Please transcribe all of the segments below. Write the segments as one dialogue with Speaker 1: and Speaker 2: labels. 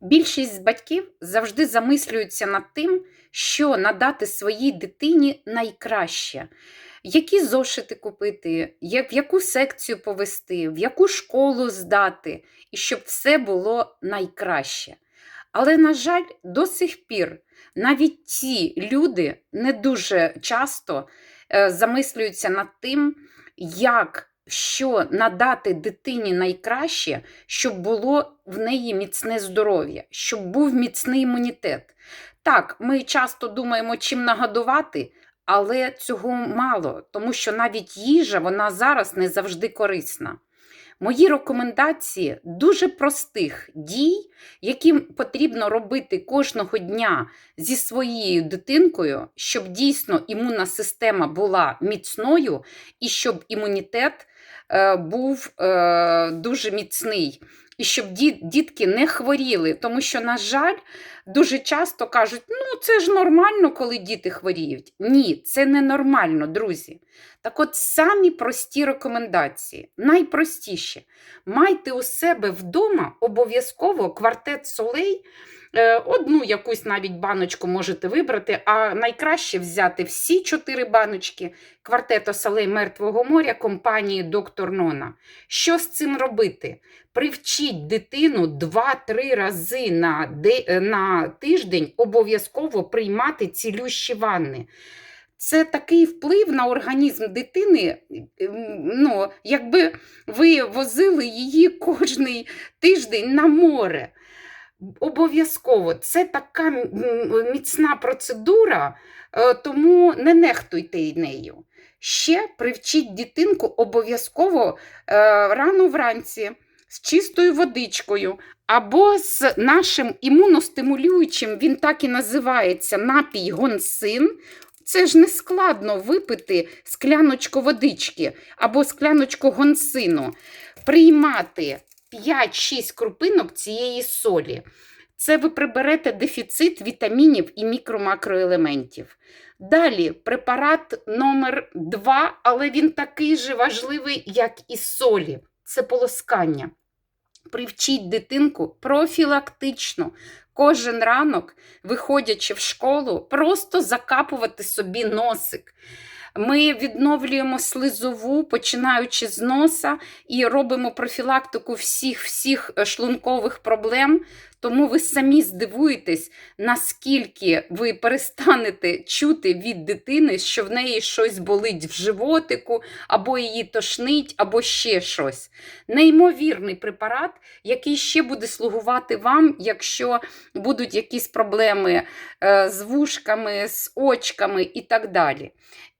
Speaker 1: Більшість батьків завжди замислюються над тим, що надати своїй дитині найкраще. Які зошити купити, в яку секцію повести, в яку школу здати, і щоб все було найкраще. Але, на жаль, до сих пір навіть ці люди не дуже часто е, замислюються над тим, як що надати дитині найкраще, щоб було в неї міцне здоров'я, щоб був міцний імунітет. Так, ми часто думаємо, чим нагодувати, але цього мало, тому що навіть їжа вона зараз не завжди корисна. Мої рекомендації дуже простих дій, які потрібно робити кожного дня зі своєю дитинкою, щоб дійсно імунна система була міцною і щоб імунітет був е, дуже міцний. І щоб дітки не хворіли, тому що, на жаль, дуже часто кажуть, ну це ж нормально, коли діти хворіють. Ні, це не нормально, друзі. Так от самі прості рекомендації, найпростіші. Майте у себе вдома обов'язково квартет солей. Е, Одну якусь навіть баночку можете вибрати, а найкраще взяти всі чотири баночки квартету солей Мертвого моря компанії Доктор Нона. Що з цим робити? Привчіть дитину 2-3 рази на, на тиждень обов'язково приймати цілющі ванни. Це такий вплив на організм дитини, ем, ну, якби ви возили її кожний тиждень на море. Обов'язково це така міцна процедура, е, тому не нехтуйте нею. Ще привчіть дитинку обов'язково е, рано вранці з чистою водичкою або з нашим імуностимулюючим, він так і називається напій гонсин. Це ж не складно випити скляночку водички або скляночку гонсину, приймати 5-6 крупинок цієї солі. Це ви приберете дефіцит вітамінів і мікро-макроелементів. Далі препарат номер 2, але він такий же важливий, як і солі. Це полоскання. Привчіть дитинку профілактично кожен ранок, виходячи в школу, просто закапувати собі носик. Ми відновлюємо слизову, починаючи з носа, і робимо профілактику всіх всіх е, шлункових проблем. Тому ви самі здивуєтесь, наскільки ви перестанете чути від дитини, що в неї щось болить в животику, або її тошнить, або ще щось. Неймовірний препарат, який ще буде слугувати вам, якщо будуть якісь проблеми е, з вушками, з очками і так далі.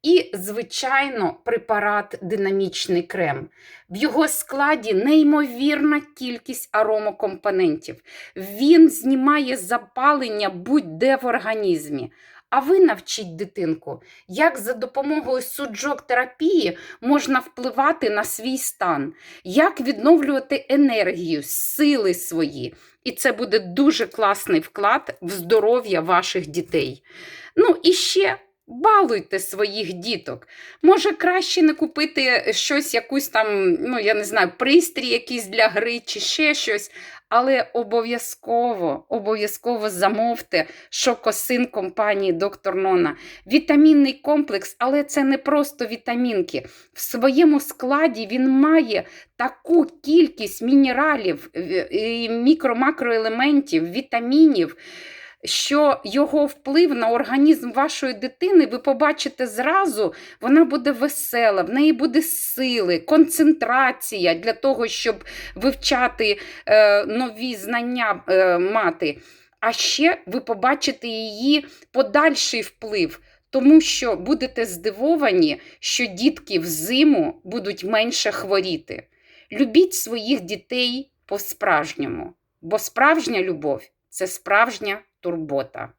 Speaker 1: І, звичайно, препарат динамічний крем. В його складі неймовірна кількість аромокомпонентів. Він знімає запалення будь-де в організмі. А ви навчіть дитинку, як за допомогою суджок терапії можна впливати на свій стан, як відновлювати енергію, сили свої. І це буде дуже класний вклад в здоров'я ваших дітей. Ну і ще балуйте своїх діток. Може, краще не купити щось, якусь там, ну я не знаю, пристрій якийсь для гри чи ще щось. Але обов'язково, обов'язково замовте шокосин компанії Доктор Нона. Вітамінний комплекс, але це не просто вітамінки. В своєму складі він має таку кількість мінералів, е, мікро-макроелементів, вітамінів що його вплив на організм вашої дитини ви побачите зразу, вона буде весела, в неї буде сили, концентрація для того, щоб вивчати е, нові знання е, мати. А ще ви побачите її подальший вплив. Тому що будете здивовані, що дітки взиму будуть менше хворіти. Любіть своїх дітей по-справжньому, бо справжня любов це справжня турбота.